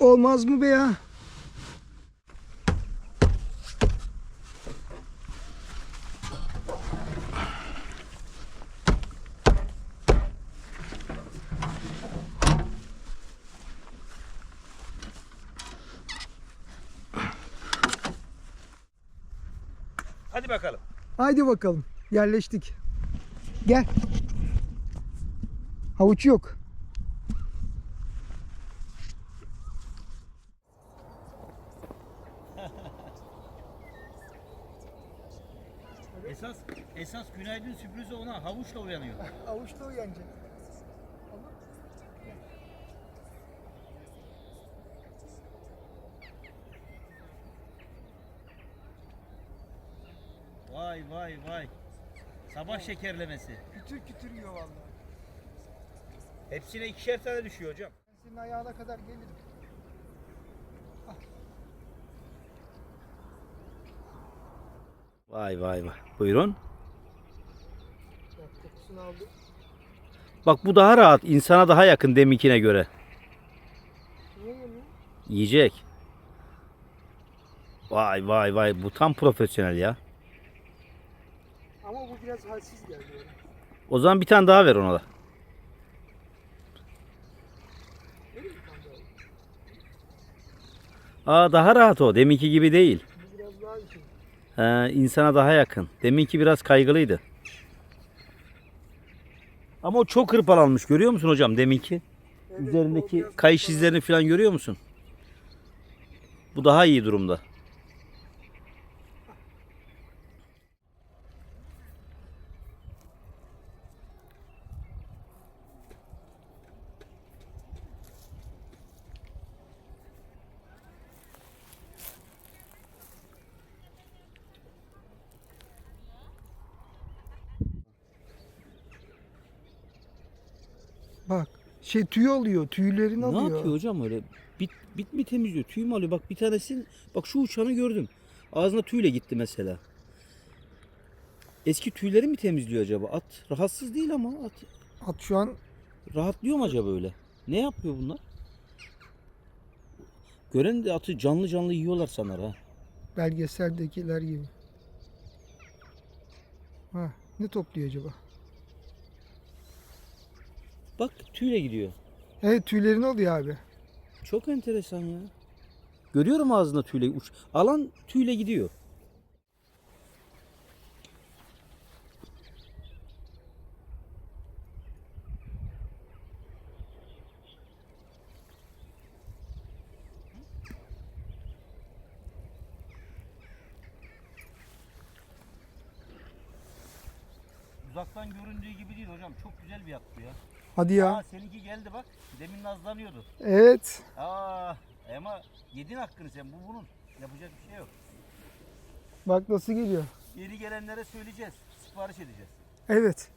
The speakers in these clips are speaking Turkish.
Olmaz mı be ya? Hadi bakalım. Haydi bakalım. Yerleştik. Gel. Havuç yok. Esas esas günaydın sürprizi ona havuçla uyanıyor. Havuçta uyanacak. Vay vay vay. Sabah şekerlemesi. Kütür kütür yiyor vallahi. Hepsine ikişer tane düşüyor hocam. Ben senin ayağına kadar gelirim. Vay vay vay. Buyurun. Bak kokusunu aldı. Bak bu daha rahat. insana daha yakın deminkine göre. Niye yemiyor? Yiyecek. Vay vay vay. Bu tam profesyonel ya. Ama bu biraz halsiz geldi. O zaman bir tane daha ver ona da. Aa daha rahat o. Deminki gibi değil. Biraz daha şey. He, insana daha yakın. Deminki biraz kaygılıydı. Ama o çok hırpalanmış. Görüyor musun hocam deminki? Evet, Üzerindeki kayış izlerini falan görüyor musun? Bu daha iyi durumda. Bak şey tüy alıyor. Tüylerini Ne alıyor. yapıyor hocam öyle? Bit, bit mi temizliyor? Tüy mü alıyor? Bak bir tanesin bak şu uçanı gördüm. Ağzına tüyle gitti mesela. Eski tüyleri mi temizliyor acaba? At rahatsız değil ama at At şu an rahatlıyor mu acaba öyle? Ne yapıyor bunlar? Gören de atı canlı canlı yiyorlar sanar ha. belgeseldekiler gibi. Ha, ne topluyor acaba? Bak tüyle gidiyor. Evet tüylerini alıyor abi. Çok enteresan ya. Görüyorum ağzında tüyle uç. Alan tüyle gidiyor. Uzaktan göründüğü gibi değil hocam. Çok güzel bir yattı ya. Hadi ya. Aa seninki geldi bak. Demin nazlanıyordu. Evet. Aa ama yedin hakkını sen. Bu bunun. Yapacak bir şey yok. Bak nasıl geliyor. Yeni gelenlere söyleyeceğiz. Sipariş edeceğiz. Evet.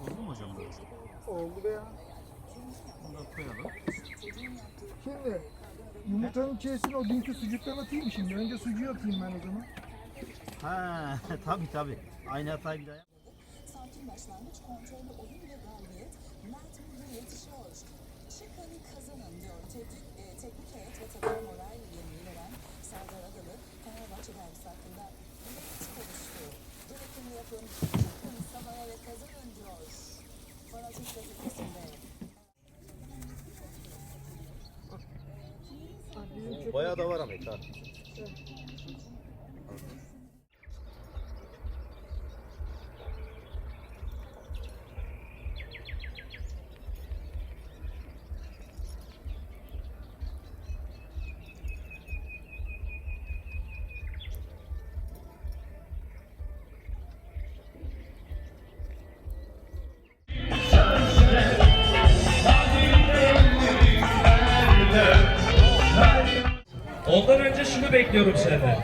Oldu mu hocam böyle? Oldu be ya. Bunu da koyalım. Şimdi yumurtanın içerisine o dünkü sucuktan atayım mı şimdi? Önce sucuğu atayım ben o zaman. Ha tabi tabi. Aynı hatayı bir daha yap. Sakin başlangıç, kontrollü oyun ve galibiyet Mert Müldür yetişiyor. Çıkın kazanın diyor teknik, e, teknik heyet ve takım moral yemeği veren Serdar Adalı Fenerbahçe derbisi hakkında net konuştu. Gerekeni yapın, çıkın sahaya ve kazanın diyor. Bayağı da var ama ha. şunu bekliyorum senden.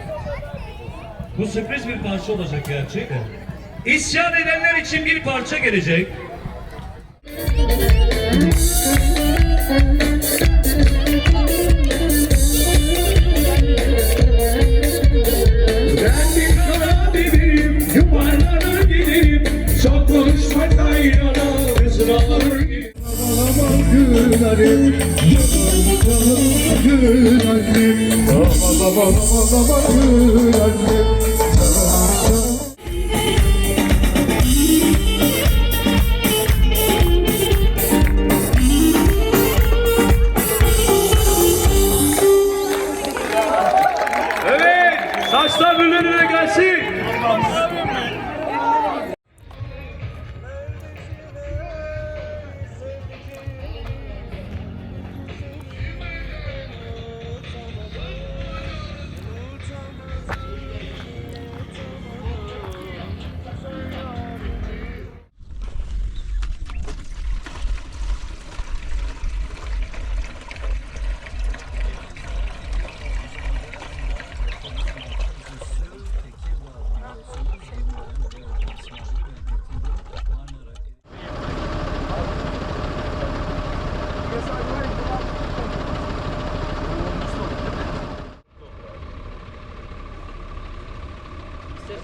Bu sürpriz bir parça olacak gerçekten. İsyan edenler için bir parça gelecek. Ben Evet, saçlar birbirine gelsin.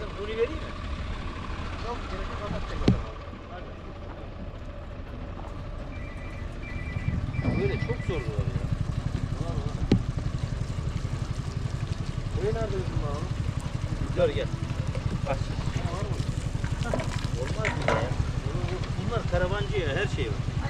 İstersen bunu vereyim mi? Böyle çok zor bu ya. Burayı nerede buldun abi? Gör gel. Aç. Olmaz mı ya? Bunlar karavancı ya her şey var.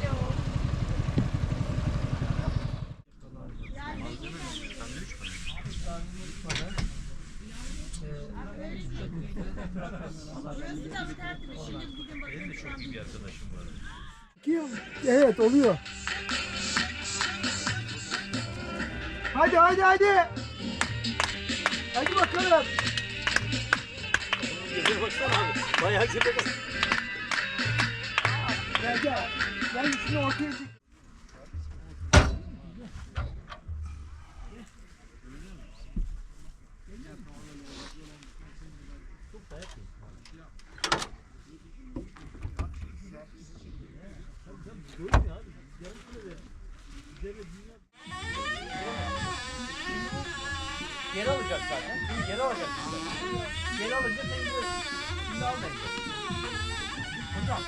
Evet oluyor. Hadi hadi hadi. Hadi bakalım. Göze baksana abi. Bayağı göze bak. Gel gel. Gel şunu ortaya çek. Geri alacak zaten. Geri alacak. Geri alınca teyze. Şimdi almayacak. Hocam.